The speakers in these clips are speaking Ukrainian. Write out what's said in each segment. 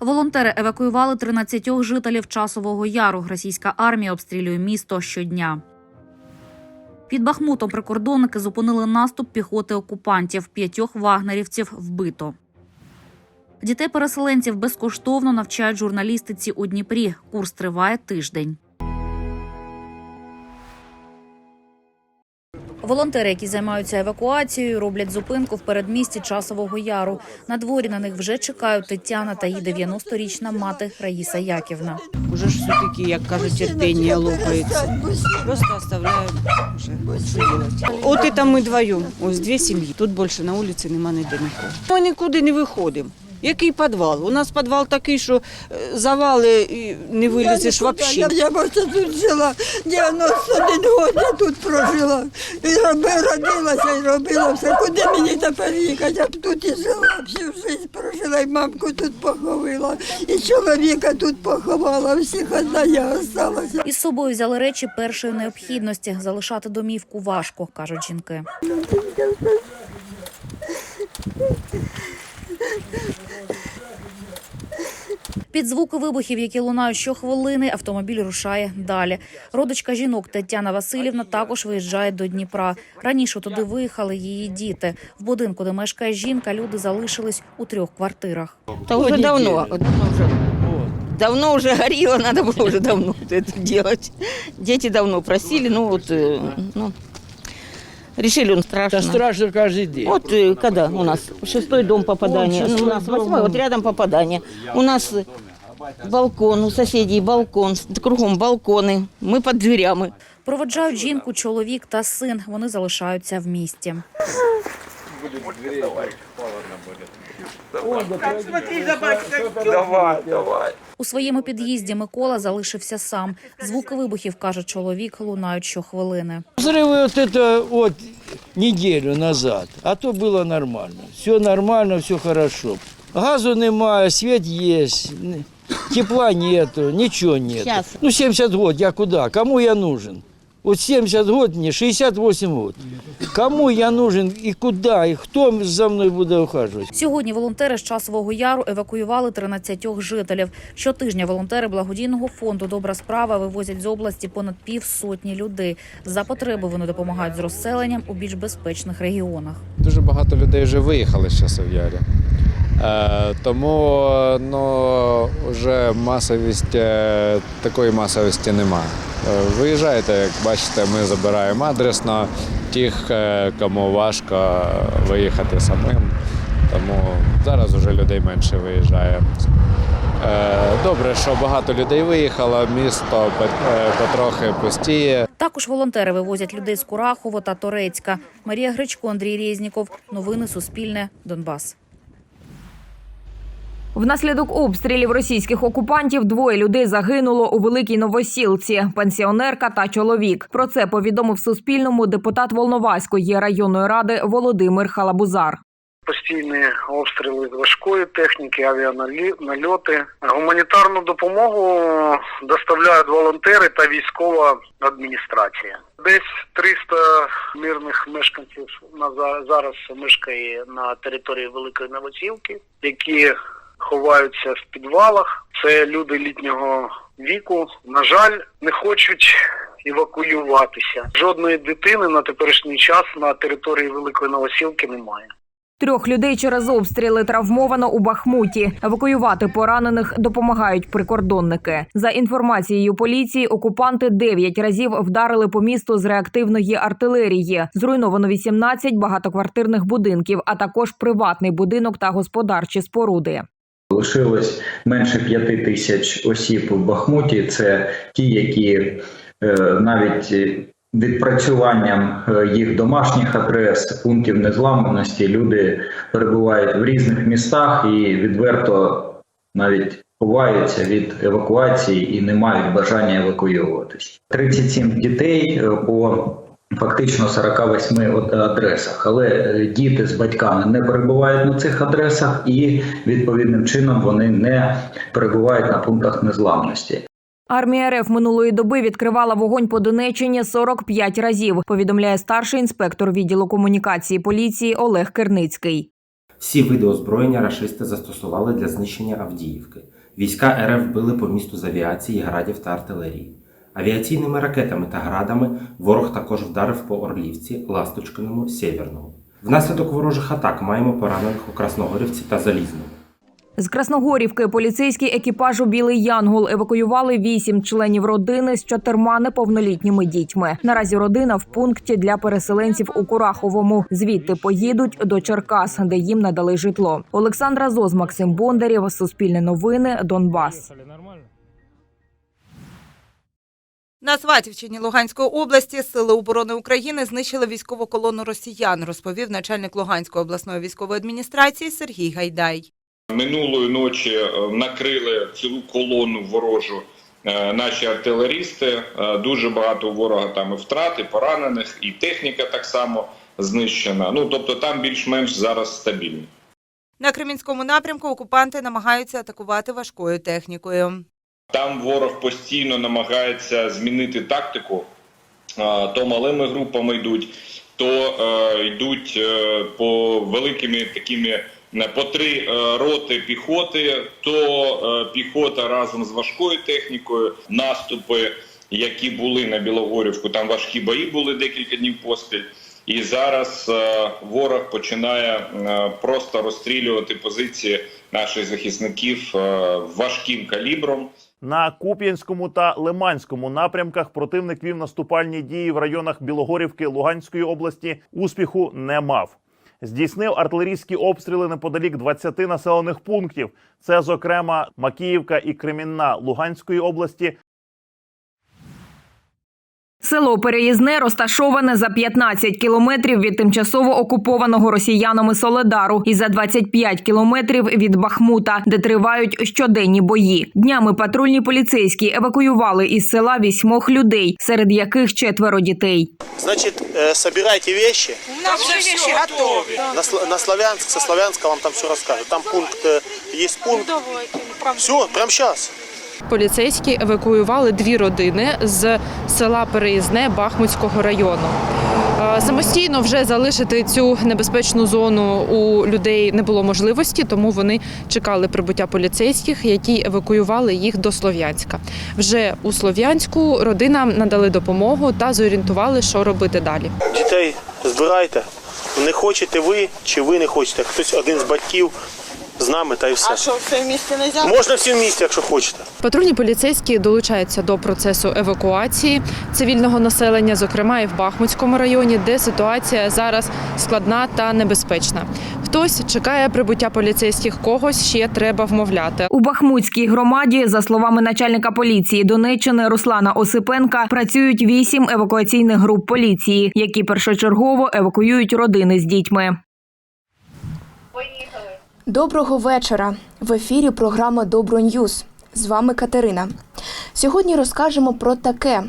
Волонтери евакуювали 13 жителів часового яру. Російська армія обстрілює місто щодня. Під Бахмутом прикордонники зупинили наступ піхоти окупантів. П'ятьох вагнерівців вбито. Дітей-переселенців безкоштовно навчають журналістиці у Дніпрі. Курс триває тиждень. Волонтери, які займаються евакуацією, роблять зупинку в передмісті Часового Яру. На дворі на них вже чекають Тетяна та її 90-річна мати Раїса Яківна. Уже ж все-таки, як кажуть, терпіння лопається. Просто делать? От і там ми вдвоєм. Ось дві сім'ї. Тут більше на вулиці нема ніде нікого. Ми нікуди не виходимо. Який підвал? У нас підвал такий, що е, завали і не вилізеш взагалі. я, я просто тут жила 91 год, я тут прожила. І родилася і робила все. Куди мені тепер їхати? Я б тут і жила, всю життя прожила, і мамку тут поховила, і чоловіка тут поховала, всіх одна я осталася. Із собою взяли речі першої необхідності. Залишати домівку важко, кажуть жінки. Під звуки вибухів, які лунають щохвилини, автомобіль рушає далі. Родичка жінок Тетяна Васильівна також виїжджає до Дніпра. Раніше туди виїхали її діти. В будинку, де мешкає жінка, люди залишились у трьох квартирах. Та вже давно. Давно вже, давно вже горіло, треба було вже давно це робити. Діти давно просили, ну от, е, ну, решили, он страшно. Это страшно каждый день. Вот э, когда у нас шестой дом попадания, Вот ну, у шестой нас дом. восьмой, вот рядом попадание. У нас э, балкон, у соседей балкон, с- кругом балконы, мы под дверями. Проводжають жінку, чоловік та син. Вони залишаються в місті. У своєму під'їзді Микола залишився сам. Звуки вибухів, каже чоловік, лунають щохвилини. Взрывы вот это вот неделю назад, а то было нормально. Все нормально, все хорошо. Газу немає, свет есть, н- тепла нету, ничего нет. Щас. Ну 70 год, я куда? Кому я нужен? Вот 70 год мне, 68 год. Кому я нужен и куда, и кто за мной буде ухаживать? Сьогодні волонтери з часового яру евакуювали 13 жителів. Щотижня волонтери благодійного фонду Добра справа вивозять з області понад півсотні людей. За потреби вони допомагають з розселенням у більш безпечних регіонах. Дуже багато людей вже виїхали з Часов'ярі. Е, тому ну, вже масовість е, такої масовості немає. Е, виїжджаєте, як бачите, ми забираємо адресно тих, е, кому важко виїхати самим. Тому зараз вже людей менше виїжджає. Е, добре, що багато людей виїхало, місто потрохи пустіє. Також волонтери вивозять людей з Курахово та Торецька. Марія Гречко, Андрій Резніков. Новини Суспільне. Донбас. Внаслідок обстрілів російських окупантів двоє людей загинуло у Великій Новосілці – пенсіонерка та чоловік. Про це повідомив Суспільному депутат Волноваської районної ради Володимир Халабузар. постійні обстріли з важкої техніки, авіанальоти. Гуманітарну допомогу доставляють волонтери та військова адміністрація. Десь 300 мирних мешканців на за- зараз мешкає на території Великої Новосілки, які ховаються в підвалах. Це люди літнього віку. На жаль, не хочуть евакуюватися. Жодної дитини на теперішній час на території Великої Новосілки немає. Трьох людей через обстріли травмовано у Бахмуті. Евакуювати поранених допомагають прикордонники. За інформацією поліції, окупанти дев'ять разів вдарили по місту з реактивної артилерії. Зруйновано 18 багатоквартирних будинків, а також приватний будинок та господарчі споруди. Лишилось менше п'яти тисяч осіб в Бахмуті. Це ті, які е, навіть відпрацюванням е, їх домашніх адрес, пунктів незламності люди перебувають в різних містах і відверто навіть ховаються від евакуації і не мають бажання евакуюватися. 37 дітей е, по фактично 48 от- адресах, але е, діти з батьками не перебувають на цих адресах, і відповідним чином вони не перебувають на пунктах незламності. Армія РФ минулої доби відкривала вогонь по Донеччині 45 разів. Повідомляє старший інспектор відділу комунікації поліції Олег Керницький. Всі види озброєння рашисти застосували для знищення Авдіївки. Війська РФ били по місту з авіації, градів та артилерії. Авіаційними ракетами та градами ворог також вдарив по Орлівці, Ласточкиному, Сєвєрному. Внаслідок ворожих атак маємо поранених у Красногорівці та Залізному. З Красногорівки поліцейський екіпажу Білий Янгол евакуювали вісім членів родини з чотирма неповнолітніми дітьми. Наразі родина в пункті для переселенців у Кураховому. Звідти поїдуть до Черкас, де їм надали житло. Олександра Зоз, Максим Бондарєв, Суспільне новини, Донбас. На Сватівщині Луганської області Сили оборони України знищили військову колону росіян, розповів начальник Луганської обласної військової адміністрації Сергій Гайдай. Минулої ночі е, накрили цілу колону ворожу е, наші артилерісти. Е, Дуже багато ворога там і втрат, і поранених, і техніка так само знищена. Ну тобто там більш-менш зараз стабільно. На Кремінському напрямку окупанти намагаються атакувати важкою технікою. Там ворог постійно намагається змінити тактику. То малими групами йдуть, то е, йдуть е, по великими такими е, по три роти піхоти, то піхота разом з важкою технікою, наступи, які були на Білогорівку, там важкі бої були декілька днів поспіль. І зараз ворог починає просто розстрілювати позиції наших захисників важким калібром. На Куп'янському та Лиманському напрямках противник вів наступальні дії в районах Білогорівки Луганської області. Успіху не мав. Здійснив артилерійські обстріли неподалік 20 населених пунктів. Це, зокрема, Макіївка і Кремінна Луганської області, Село Переїзне розташоване за 15 кілометрів від тимчасово окупованого росіянами Соледару і за 25 кілометрів від Бахмута, де тривають щоденні бої. Днями патрульні поліцейські евакуювали із села вісьмох людей, серед яких четверо дітей. Значит, э, собирайте вещи. У нас вже вещи готові. На, на Славянск, со Славянска вам там все расскажут. Там пункт, э, есть пункт. Все, прямо сейчас. Поліцейські евакуювали дві родини з села Переїзне Бахмутського району. Е, Самостійно вже залишити цю небезпечну зону у людей не було можливості, тому вони чекали прибуття поліцейських, які евакуювали їх до Слов'янська. Вже у Слов'янську родинам надали допомогу та зорієнтували, що робити далі. Дітей збирайте. Не хочете ви, чи ви не хочете. Хтось один з батьків з нами та й все. А що, все в місті не взяти? Можна всі в місті, якщо хочете. Патрульні поліцейські долучаються до процесу евакуації цивільного населення, зокрема і в Бахмутському районі, де ситуація зараз складна та небезпечна. Хтось чекає прибуття поліцейських, когось ще треба вмовляти. У Бахмутській громаді, за словами начальника поліції Донеччини Руслана Осипенка, працюють вісім евакуаційних груп поліції, які першочергово евакуюють родини з дітьми. Доброго вечора. В ефірі програма Доброньюз. З вами Катерина. Сьогодні розкажемо про таке.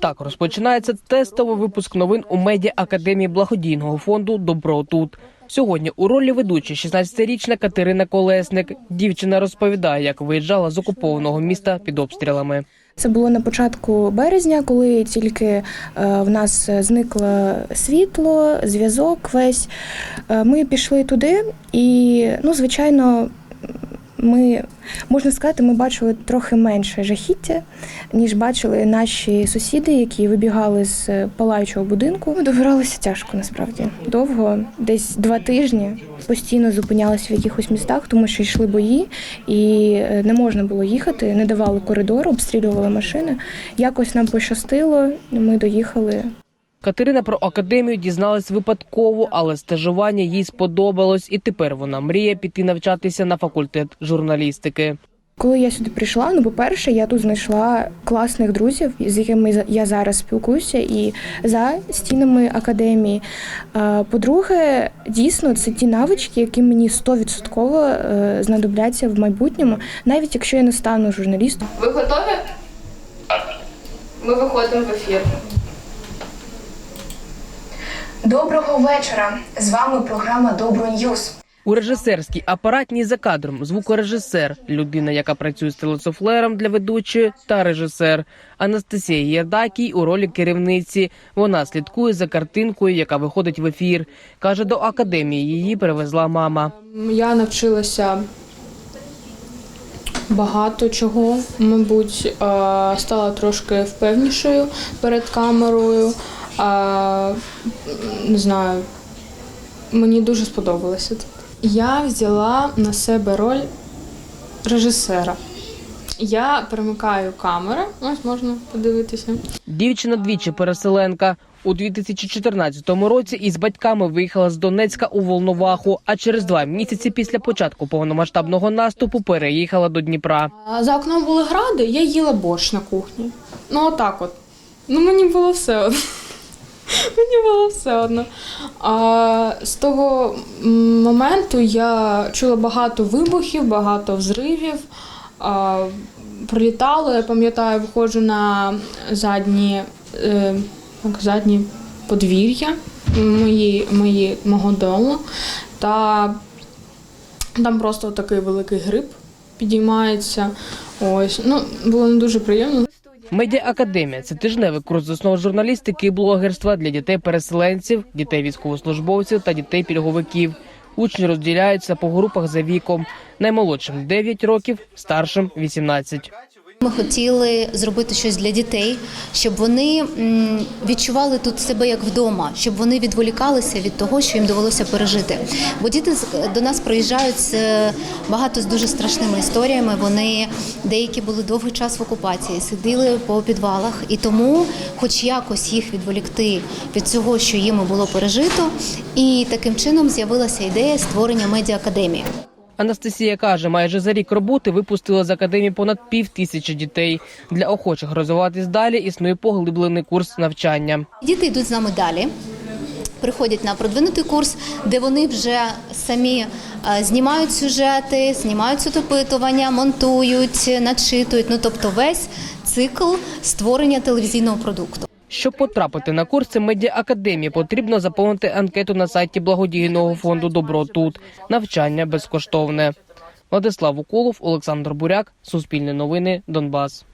Так розпочинається тестовий випуск новин у медіа академії благодійного фонду Добро тут. Сьогодні у ролі ведучої 16-річна Катерина Колесник. Дівчина розповідає, як виїжджала з окупованого міста під обстрілами. Це було на початку березня, коли тільки е, в нас зникло світло, зв'язок весь. Е, Ми пішли туди, і ну, звичайно, ми можна сказати, ми бачили трохи менше жахіття, ніж бачили наші сусіди, які вибігали з палаючого будинку. Ми добиралися тяжко насправді довго, десь два тижні. Постійно зупинялися в якихось містах, тому що йшли бої, і е, не можна було їхати, не давали коридору, обстрілювали машини. Якось нам пощастило, ми доїхали Катерина про академію дізналась випадково, але стажування їй сподобалось, і тепер вона мріє піти навчатися на факультет журналістики. Коли я сюди прийшла, ну по-перше, я тут знайшла класних друзів, з якими за- я зараз спілкуюся, і за стінами академії. По-друге, дійсно, це ті навички, які мені 100% е, знадобляться в майбутньому, навіть якщо я не стану журналістом. Ви готові? Ми виходимо в ефір. Доброго вечора! З вами програма Добро Ньюз. У режисерській апаратній за кадром звукорежисер, людина, яка працює з телесофлером для ведучої, та режисер Анастасія Єрдакій у ролі керівниці. Вона слідкує за картинкою, яка виходить в ефір. каже, до академії її привезла мама. Я навчилася багато чого. Мабуть, стала трошки впевнішою перед камерою. Е, Не знаю, мені дуже сподобалося тут. Я взяла на себе роль режисера. Я перемикаю камеру, ось можна подивитися. Дівчина двічі переселенка. У 2014 році із батьками виїхала з Донецька у Волноваху, а через два місяці після початку повномасштабного наступу переїхала до Дніпра. За окном були гради, я їла борщ на кухні. Ну, отак от. Ну, мені було все одно. Мені було все одно. А, з того моменту я чула багато вибухів, багато взривів. А, прилітало, я пам'ятаю, виходжу на задні, е, задні подвір'я мої, мої, мого дому. Та там просто такий великий гриб підіймається. Ось, ну, було не дуже приємно. Медіа Академія це тижневий курс з основ журналістики і блогерства для дітей-переселенців, дітей військовослужбовців та дітей пільговиків. Учні розділяються по групах за віком. Наймолодшим 9 років, старшим 18. Ми хотіли зробити щось для дітей, щоб вони відчували тут себе як вдома, щоб вони відволікалися від того, що їм довелося пережити. Бо діти до нас приїжджають з багато з дуже страшними історіями. Вони деякі були довгий час в окупації, сиділи по підвалах, і тому, хоч якось їх відволікти від цього, що їм було пережито, і таким чином з'явилася ідея створення медіа-академії. Анастасія каже, майже за рік роботи випустила з академії понад пів тисячі дітей. Для охочих розвиватись далі існує поглиблений курс навчання. Діти йдуть з нами далі. Приходять на продвинутий курс, де вони вже самі е, знімають сюжети, знімають опитування, монтують, начитують. Ну тобто весь цикл створення телевізійного продукту. Щоб потрапити на курси медіа академії, потрібно заповнити анкету на сайті благодійного фонду Добро тут. Навчання безкоштовне. Владислав Уколов, Олександр Буряк, Суспільне новини, Донбас.